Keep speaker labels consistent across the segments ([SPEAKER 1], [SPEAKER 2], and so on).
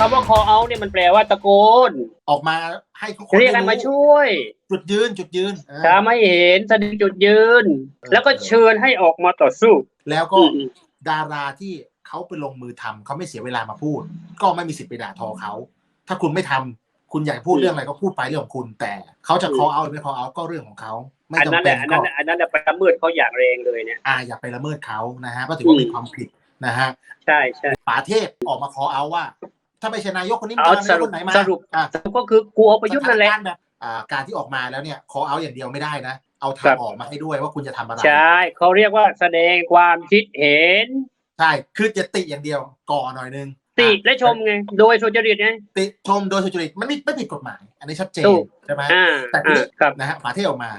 [SPEAKER 1] คำว่า call out เนี่ยมันแปลว่าตะโกน
[SPEAKER 2] ออกมาให้ทุกคน
[SPEAKER 1] เรียกกันมา
[SPEAKER 2] ได้
[SPEAKER 1] ช่วย
[SPEAKER 2] จุดยืนจุดยืนเออ
[SPEAKER 1] ถ้าไม่เห็นแสดงจุดยืน แล้วก็เชิญให้ออกมาต่อสู้
[SPEAKER 2] แล้วก็
[SPEAKER 1] อืม
[SPEAKER 2] ดาราที่เขาไปลงมือทำเขาไม่เสียเวลามาพูด ก็ไม่มีสิทธิ์ไปด่าทอเขา ถ้าคุณไม่ทำคุณอยากพูดเรื่องอะไรก็พูดไปเรื่องของคุณแต่เขาจะ call out หรือไม่ call out ก็เรื่องของเขาไม่
[SPEAKER 1] อัน
[SPEAKER 2] จำ
[SPEAKER 1] นั้นแห
[SPEAKER 2] เป็
[SPEAKER 1] ละ
[SPEAKER 2] น
[SPEAKER 1] อัน
[SPEAKER 2] ก็
[SPEAKER 1] นั้นแหละอันนั้นแหละไปละเมิดเขาอย่างแรงเลยเนี่ย
[SPEAKER 2] อ่าอย่าไปละเมิดเขานะฮะเพราะถือว่า
[SPEAKER 1] อืม
[SPEAKER 2] มีความผิดนะฮะ
[SPEAKER 1] ใช่ใช่
[SPEAKER 2] ป๋าเทพออกมา call out ว่า ถ้าไม่ใช่นายกคนนี้
[SPEAKER 1] เอา
[SPEAKER 2] จะ
[SPEAKER 1] ส
[SPEAKER 2] นายก
[SPEAKER 1] รุ
[SPEAKER 2] ค
[SPEAKER 1] ป
[SPEAKER 2] นไหนมา
[SPEAKER 1] สรุป
[SPEAKER 2] อะ
[SPEAKER 1] สรุปก็คือกูเอาประยุทธ์นั่นแหละ
[SPEAKER 2] สถานการณ์แบบอ่าการที่ออกมาแล้วเนี่ย call out อย่างเดียวไม่ได้นะ เอา
[SPEAKER 1] ครั
[SPEAKER 2] ทาง
[SPEAKER 1] บ
[SPEAKER 2] ออกมาให้ด้วยว่าคุณจะทำอะไร
[SPEAKER 1] ใช่เขาเรียกว่าแสดงความคิดเห็น
[SPEAKER 2] ใช่คือจะติอย่างเดียวก่อหน่อยนึง
[SPEAKER 1] ติ
[SPEAKER 2] อะ
[SPEAKER 1] และชมไงโดยสุจริตไง
[SPEAKER 2] ติชมโดยสุจริตมันไม่ไม่ผิดกฎหมาย อันนี้ชัดเจน
[SPEAKER 1] ถูก
[SPEAKER 2] ใช่ไหม
[SPEAKER 1] อ่า
[SPEAKER 2] แต่ที
[SPEAKER 1] อ่า
[SPEAKER 2] นี้
[SPEAKER 1] ครับ
[SPEAKER 2] นะฮะป๋าเทพออกมา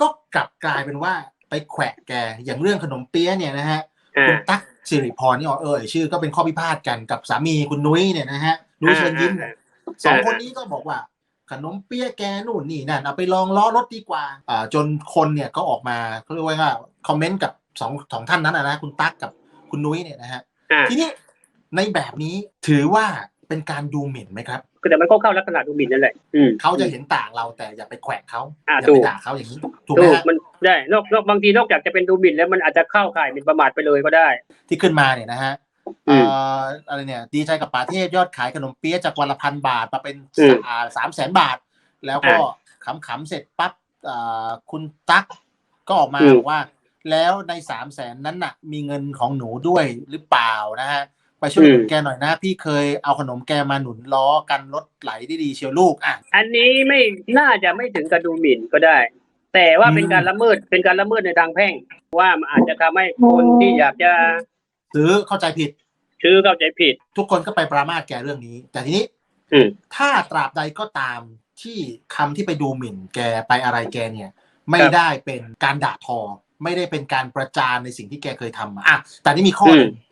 [SPEAKER 2] ก็กลับกลายเป็นว่าไปแขวะแกอย่างเรื่องขนมเปี๊ยะเนี่ยนะฮะ
[SPEAKER 1] อ่า
[SPEAKER 2] คุณตั๊ก สิริพรนี่เออชื่อก็เป็นข้อพิพาทกันกับสามีคุณนุ้ยเนี่ยนะฮะนุ้ยเชิญยิ้มเนี่ยสองคนนี้ก็บอกว่าขนมเปี๊ยะแกนู่นนี่นั่นเอาไปลองล้อรถดีกว่าอ่าจนคนเนี่ยก็ออกมาเขาเรียกว่าคอมเมนต์กับสองสองท่านนั้นนะนะคุณตั๊กกับคุณนุ้ยเนี่ยนะฮะ
[SPEAKER 1] อ่า
[SPEAKER 2] ทีนี้ในแบบนี้ถือว่าเป็นการดูหมิ่นไหมครับ
[SPEAKER 1] คือแต่มันก็เข้าลักษณะดูหมิ่นนั่นแหละอืม
[SPEAKER 2] เขาจะเห็นต่างเราแต่อย่าไปแขวะเขา
[SPEAKER 1] อ่า
[SPEAKER 2] อย่า
[SPEAKER 1] ถู
[SPEAKER 2] ไป
[SPEAKER 1] ก
[SPEAKER 2] ด่าเขาอย่างนี้ถูกไหม
[SPEAKER 1] ถูก
[SPEAKER 2] ฮะ
[SPEAKER 1] มันได้นอกนอกบางทีนอกจากจะเป็นดูหมิ่นแล้วมันอาจจะเข้าข่ายหมิ่นประมาทไปเลยก็ได้
[SPEAKER 2] ที่ขึ้นมาเนี่ยนะฮะ
[SPEAKER 1] อืม
[SPEAKER 2] เอ่ออะไรเนี่ยดีใจกับป่าเทพยอดขายขนมเปี๊ยะจากวันละพันบาทมาเป็น
[SPEAKER 1] อืม
[SPEAKER 2] สามแสนบาท แล้วก็ขำๆเสร็จปั๊บเอ่อคุณตั๊กก็ออกมา
[SPEAKER 1] อืม
[SPEAKER 2] บอกว่า แล้วในสามแสนนั้นน่ะ มีเงินของหนูด้วยหรือเปล่านะฮะ ไปช่วยอุดหนุนแกหน่อยนะ พี่เคยเอาขนมแกมาหนุนล้อกันรถไหลได้ดีเชียวลูกอะ
[SPEAKER 1] อันนี้ไม่น่าจะไม่ถึงกับดูหมิ่นก็ได้ แต่ว่าเป็น
[SPEAKER 2] อืม
[SPEAKER 1] การละเมิดเป็นการละเมิดในทางแพ่ง ว่ามันอาจจะทำให้คนที่อยากจะ
[SPEAKER 2] ซื้อเข้าใจผิด
[SPEAKER 1] ชื่อเข้าใจผิด
[SPEAKER 2] ทุกคนก็ไปปรามาสแกเรื่องนี้ แต่ทีนี้
[SPEAKER 1] อืม
[SPEAKER 2] ถ้าตราบใดก็ตามที่คำที่ไปดูหมิ่นแกไปอะไรแกเนี่ย ไม่
[SPEAKER 1] ครับ
[SPEAKER 2] ได้เป็นการด่าทอ ไม่ได้เป็นการประจานในสิ่งที่แกเคยทำมาอะแต่นี่มีข้อหนึ่ง
[SPEAKER 1] อื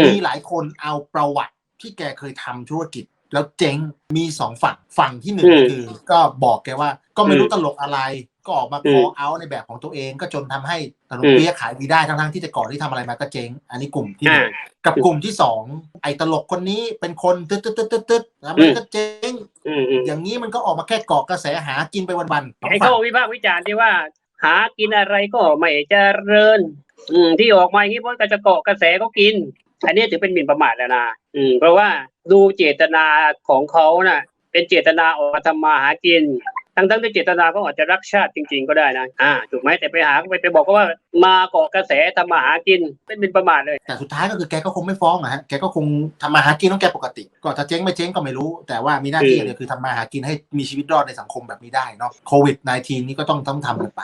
[SPEAKER 1] ม
[SPEAKER 2] มีหลายคนเอาประวัติที่แกเคยทำธุรกิจ แล้วเจ๊งมีสองฝั่งฝั่งที่หนึ่ง
[SPEAKER 1] อืม
[SPEAKER 2] คือ ก็บอกแกว่า ก็ไม่รู้
[SPEAKER 1] อืม
[SPEAKER 2] ตลกอะไร ก็ออกมา
[SPEAKER 1] อื
[SPEAKER 2] ค
[SPEAKER 1] ม
[SPEAKER 2] อเอาในแบบของตัวเอง ก็จนทำให้ขนม
[SPEAKER 1] อืม
[SPEAKER 2] เปี๊ยะขายดีได้ทั้งๆที่แต่ก่อนที่ทำอะไรมาก็เจ๊ง อันนี้กลุ่มที่ห
[SPEAKER 1] อ่า
[SPEAKER 2] นึ่งกับกลุ่มที่สองไอ้ตลกคนนี้เป็นคนตึ๊ดตึ๊ดตึ๊ดตึ๊ดตึ๊ดแล้วมันก็เจ๊ง
[SPEAKER 1] อืมอืม
[SPEAKER 2] อย่างนี้มันก็ออกมาแค่เกาะกระแสหากินไปวันๆสอง
[SPEAKER 1] ไอ้
[SPEAKER 2] ฝั่
[SPEAKER 1] ข้องวิพากษ์วิจารณ์ที่ว่า หากินอะไรก็ไม่เจริญ อืม ที่ออกมาอย่างนี้เพราะก็จะเกาะกระแสก็กิน อันนี้ถือเป็นหมิ่นประมาทแล้วนะอืม เพราะว่าดูเจตนาของเขาน่ะ เป็นเจตนาออกมาทำมาหากินทั้งทั้งๆที่เจตนาก็อาจจะรักชาติจริง ๆ ก็ได้นะ อ่า ถูกไหมแต่ไปหาไปไปบอกเขาว่ามาเกาะกระแสทำมาหากินเป็นหมิ่นประมาทเลย
[SPEAKER 2] แต่สุดท้ายก็คือแกก็คงไม่ฟ้องอะฮะ แกก็คงทำมาหากินของแกปกติ ก็จะเจ๊งไม่เจ๊งก็ไม่รู้ แต่ว่ามีหน้าที่
[SPEAKER 1] อืม
[SPEAKER 2] อย่างเดียวคือทำมาหากินให้มีชีวิตรอดในสังคมแบบนี้ได้เนาะ โควิด -19 นี่ก็ต้องต้องทำกันไป